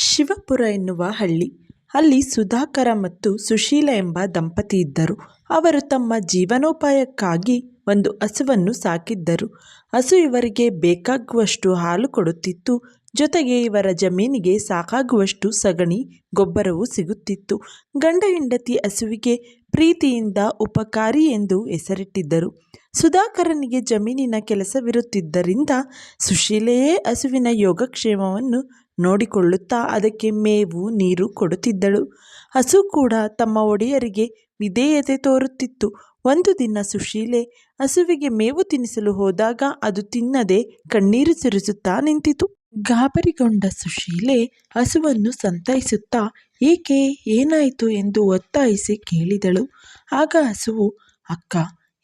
ಶಿವಪುರ ಎನ್ನುವ ಹಳ್ಳಿ. ಅಲ್ಲಿ ಸುಧಾಕರ ಮತ್ತು ಸುಶೀಲ ಎಂಬ ದಂಪತಿ ಇದ್ದರು. ಅವರು ತಮ್ಮ ಜೀವನೋಪಾಯಕ್ಕಾಗಿ ಒಂದು ಹಸುವನ್ನು ಸಾಕಿದ್ದರು. ಹಸು ಇವರಿಗೆ ಬೇಕಾಗುವಷ್ಟು ಹಾಲು ಕೊಡುತ್ತಿತ್ತು. ಜೊತೆಗೆ ಇವರ ಜಮೀನಿಗೆ ಸಾಕಾಗುವಷ್ಟು ಸಗಣಿ, ಗೊಬ್ಬರವೂ ಸಿಗುತ್ತಿತ್ತು. ಗಂಡ ಹೆಂಡತಿ ಹಸುವಿಗೆ ಪ್ರೀತಿಯಿಂದ ಉಪಕಾರಿ ಎಂದು ಹೆಸರಿಟ್ಟಿದ್ದರು. ಸುಧಾಕರನಿಗೆ ಜಮೀನಿನ ಕೆಲಸವಿರುತ್ತಿದ್ದರಿಂದ ಸುಶೀಲೆಯೇ ಹಸುವಿನ ಯೋಗಕ್ಷೇಮವನ್ನು ನೋಡಿಕೊಳ್ಳುತ್ತಾ ಅದಕ್ಕೆ ಮೇವು ನೀರು ಕೊಡುತ್ತಿದ್ದಳು. ಹಸು ಕೂಡ ತಮ್ಮ ಒಡೆಯರಿಗೆ ವಿಧೇಯತೆ ತೋರುತ್ತಿತ್ತು. ಒಂದು ದಿನ ಸುಶೀಲೆ ಹಸುವಿಗೆ ಮೇವು ತಿನ್ನಿಸಲು ಹೋದಾಗ ಅದು ತಿನ್ನದೆ ಕಣ್ಣೀರು ಸುರಿಸುತ್ತಾ ನಿಂತಿತು. ಗಾಬರಿಗೊಂಡ ಸುಶೀಲೆ ಹಸುವನ್ನು ಸಂತೈಸುತ್ತಾ, ಏಕೆ, ಏನಾಯಿತು? ಎಂದು ಒತ್ತಾಯಿಸಿ ಕೇಳಿದಳು. ಆಗ ಹಸುವು, ಅಕ್ಕ,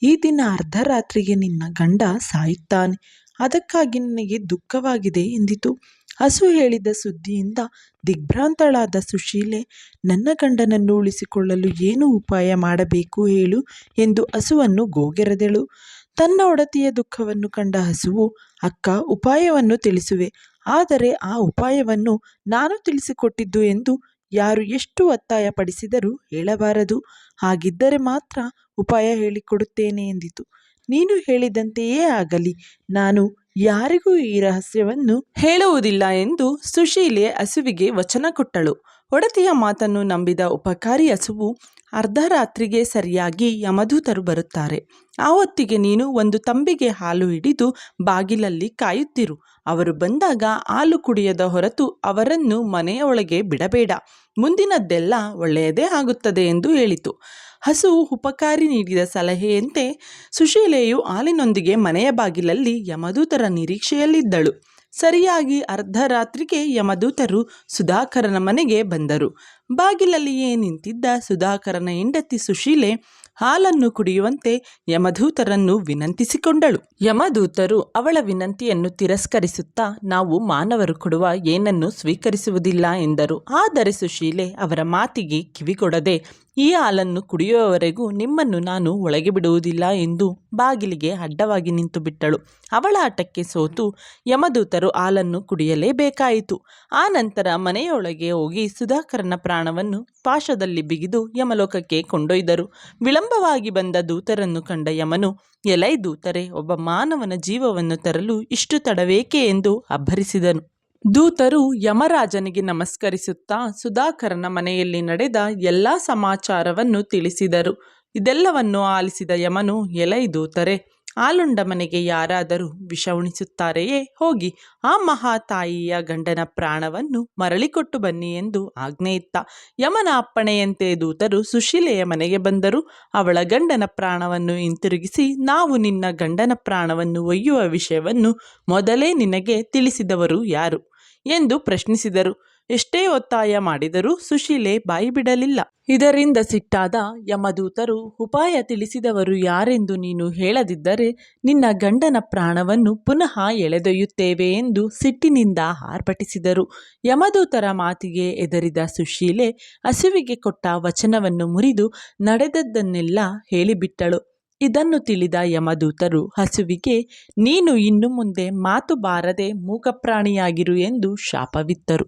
ಈ ದಿನ ಅರ್ಧರಾತ್ರಿಗೆ ನಿನ್ನ ಗಂಡ ಸಾಯುತ್ತಾನೆ. ಅದಕ್ಕಾಗಿ ನನಗೆ ದುಃಖವಾಗಿದೆ ಎಂದಿತು. ಹಸು ಹೇಳಿದ ಸುದ್ದಿಯಿಂದ ದಿಗ್ಭ್ರಾಂತಳಾದ ಸುಶೀಲೆ, ನನ್ನ ಗಂಡನನ್ನು ಉಳಿಸಿಕೊಳ್ಳಲು ಏನು ಉಪಾಯ ಮಾಡಬೇಕು ಹೇಳು ಎಂದು ಹಸುವನ್ನು ಗೋಗೆರೆದಳು. ತನ್ನ ಒಡತಿಯ ದುಃಖವನ್ನು ಕಂಡ ಹಸುವು, ಅಕ್ಕ, ಉಪಾಯವನ್ನು ತಿಳಿಸುವೆ. ಆದರೆ ಆ ಉಪಾಯವನ್ನು ನಾನು ತಿಳಿಸಿಕೊಟ್ಟಿದ್ದು ಎಂದು ಯಾರು ಎಷ್ಟು ಒತ್ತಾಯ ಪಡಿಸಿದರೂ ಹೇಳಬಾರದು. ಹಾಗಿದ್ದರೆ ಮಾತ್ರ ಉಪಾಯ ಹೇಳಿಕೊಡುತ್ತೇನೆ ಎಂದಿತು. ನೀನು ಹೇಳಿದಂತೆಯೇ ಆಗಲಿ. ನಾನು ಯಾರಿಗೂ ಈ ರಹಸ್ಯವನ್ನು ಹೇಳುವುದಿಲ್ಲ ಎಂದು ಸುಶೀಲೆ ಹಸುವಿಗೆ ವಚನ ಕೊಟ್ಟಳು. ಒಡತಿಯ ಮಾತನ್ನು ನಂಬಿದ ಉಪಕಾರಿ ಹಸುವು ಅರ್ಧರಾತ್ರಿಗೆ ಸರಿಯಾಗಿ ಯಮದೂತರು ಬರುತ್ತಾರೆ. ಆ ಹೊತ್ತಿಗೆ ನೀನು ಒಂದು ತಂಬಿಗೆ ಹಾಲು ಹಿಡಿದು ಬಾಗಿಲಲ್ಲಿ ಕಾಯುತ್ತಿರು. ಅವರು ಬಂದಾಗ ಹಾಲು ಕುಡಿಯದ ಹೊರತು ಅವರನ್ನು ಮನೆಯ ಒಳಗೆ ಬಿಡಬೇಡ. ಮುಂದಿನದ್ದೆಲ್ಲ ಒಳ್ಳೆಯದೇ ಆಗುತ್ತದೆ ಎಂದು ಹೇಳಿತು. ಹಸು ಉಪಕಾರಿ ನೀಡಿದ ಸಲಹೆಯಂತೆ ಸುಶೀಲೆಯು ಹಾಲಿನೊಂದಿಗೆ ಮನೆಯ ಬಾಗಿಲಲ್ಲಿ ಯಮದೂತರ ನಿರೀಕ್ಷೆಯಲ್ಲಿದ್ದಳು. ಸರಿಯಾಗಿ ಅರ್ಧರಾತ್ರಿಗೆ ಯಮದೂತರು ಸುಧಾಕರನ ಮನೆಗೆ ಬಂದರು. ಬಾಗಿಲಲ್ಲಿಯೇ ನಿಂತಿದ್ದ ಸುಧಾಕರನ ಹೆಂಡತಿ ಸುಶೀಲೆ ಹಾಲನ್ನು ಕುಡಿಯುವಂತೆ ಯಮಧೂತರನ್ನು ವಿನಂತಿಸಿಕೊಂಡಳು. ಯಮಧೂತರು ಅವಳ ವಿನಂತಿಯನ್ನು ತಿರಸ್ಕರಿಸುತ್ತಾ ನಾವು ಮಾನವರು ಕೊಡುವ ಏನನ್ನು ಸ್ವೀಕರಿಸುವುದಿಲ್ಲ ಎಂದರು. ಆದರೆ ಸುಶೀಲೆ ಅವರ ಮಾತಿಗೆ ಕಿವಿಗೊಡದೆ, ಈ ಹಾಲನ್ನು ಕುಡಿಯುವವರೆಗೂ ನಿಮ್ಮನ್ನು ನಾನು ಒಳಗೆ ಬಿಡುವುದಿಲ್ಲ ಎಂದು ಬಾಗಿಲಿಗೆ ಅಡ್ಡವಾಗಿ ನಿಂತು ಬಿಟ್ಟಳು. ಅವಳ ಆಟಕ್ಕೆ ಸೋತು ಯಮದೂತರು ಹಾಲನ್ನು ಕುಡಿಯಲೇಬೇಕಾಯಿತು. ಆ ನಂತರ ಮನೆಯೊಳಗೆ ಹೋಗಿ ಸುಧಾಕರನ ಪ್ರಾಣವನ್ನು ಪಾಶದಲ್ಲಿ ಬಿಗಿದು ಯಮಲೋಕಕ್ಕೆ ಕೊಂಡೊಯ್ದರು. ವಿಳಂಬವಾಗಿ ಬಂದ ದೂತರನ್ನು ಕಂಡ ಯಮನು, ಎಲೈ ದೂತರೆ, ಒಬ್ಬ ಮಾನವನ ಜೀವವನ್ನು ತರಲು ಇಷ್ಟು ತಡವೇಕೆ ಎಂದು ಅಬ್ಬರಿಸಿದನು. ದೂತರು ಯಮರಾಜನಿಗೆ ನಮಸ್ಕರಿಸುತ್ತಾ ಸುಧಾಕರನ ಮನೆಯಲ್ಲಿ ನಡೆದ ಎಲ್ಲ ಸಮಾಚಾರವನ್ನು ತಿಳಿಸಿದರು. ಇದೆಲ್ಲವನ್ನು ಆಲಿಸಿದ ಯಮನು, ಎಲೈ ದೂತರೆ ಆಲುಂಡ ಮನೆಗೆ ಯಾರಾದರೂ ವಿಷ ಉಣಿಸುತ್ತಾರೆಯೇ? ಹೋಗಿ, ಆ ಮಹಾತಾಯಿಯ ಗಂಡನ ಪ್ರಾಣವನ್ನು ಮರಳಿಕೊಟ್ಟು ಬನ್ನಿ ಎಂದು ಆಜ್ಞೆಯಿತ್ತ. ಯಮನ ಅಪ್ಪಣೆಯಂತೆ ದೂತರು ಸುಶೀಲೆಯ ಮನೆಗೆ ಬಂದರು. ಅವಳ ಗಂಡನ ಪ್ರಾಣವನ್ನು ಹಿಂತಿರುಗಿಸಿ, ನಾವು ನಿನ್ನ ಗಂಡನ ಪ್ರಾಣವನ್ನು ಒಯ್ಯುವ ವಿಷಯವನ್ನು ಮೊದಲೇ ನಿನಗೆ ತಿಳಿಸಿದವರು ಯಾರು? ಎಂದು ಪ್ರಶ್ನಿಸಿದರು. ಎಷ್ಟೇ ಒತ್ತಾಯ ಮಾಡಿದರೂ ಸುಶೀಲೆ ಬಾಯಿ ಬಿಡಲಿಲ್ಲ. ಇದರಿಂದ ಸಿಟ್ಟಾದ ಯಮದೂತರು, ಉಪಾಯ ತಿಳಿಸಿದವರು ಯಾರೆಂದು ನೀನು ಹೇಳದಿದ್ದರೆ ನಿನ್ನ ಗಂಡನ ಪ್ರಾಣವನ್ನು ಪುನಃ ಎಳೆದೊಯ್ಯುತ್ತೇವೆ ಎಂದು ಸಿಟ್ಟಿನಿಂದ ಆರ್ಭಟಿಸಿದರು. ಯಮದೂತರ ಮಾತಿಗೆ ಎದರಿದ ಸುಶೀಲೆ ಹಸಿವಿಗೆ ಕೊಟ್ಟ ವಚನವನ್ನು ಮುರಿದು ನಡೆದದ್ದನ್ನೆಲ್ಲ ಹೇಳಿಬಿಟ್ಟಳು. ಇದನ್ನು ತಿಳಿದ ಯಮದೂತರು ಹಸುವಿಗೆ, ನೀನು ಇನ್ನು ಮುಂದೆ ಮಾತು ಬಾರದೆ ಮೂಕಪ್ರಾಣಿಯಾಗಿರು ಎಂದು ಶಾಪವಿತ್ತರು.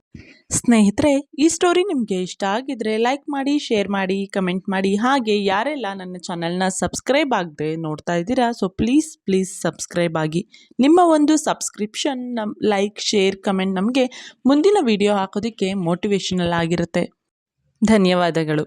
ಸ್ನೇಹಿತರೆ, ಈ ಸ್ಟೋರಿ ನಿಮಗೆ ಇಷ್ಟ ಆಗಿದ್ರೆ ಲೈಕ್ ಮಾಡಿ ಶೇರ್ ಮಾಡಿ ಕಮೆಂಟ್ ಮಾಡಿ, ಹಾಗೆ ಯಾರೆಲ್ಲ ನನ್ನ ಚಾನಲ್ನ ಸಬ್ಸ್ಕ್ರೈಬ್ ಆಗದೆ ನೋಡ್ತಾ ಇದ್ದೀರಾ ಸೊ ಪ್ಲೀಸ್ ಪ್ಲೀಸ್ ಸಬ್ಸ್ಕ್ರೈಬ್ ಆಗಿ. ನಿಮ್ಮ ಒಂದು ಸಬ್ಸ್ಕ್ರಿಪ್ಷನ್ ನಮ್ ಲೈಕ್ ಶೇರ್ ಕಮೆಂಟ್ ನಮಗೆ ಮುಂದಿನ ವಿಡಿಯೋ ಹಾಕೋದಕ್ಕೆ ಮೋಟಿವೇಶನಲ್ ಆಗಿರುತ್ತೆ. ಧನ್ಯವಾದಗಳು.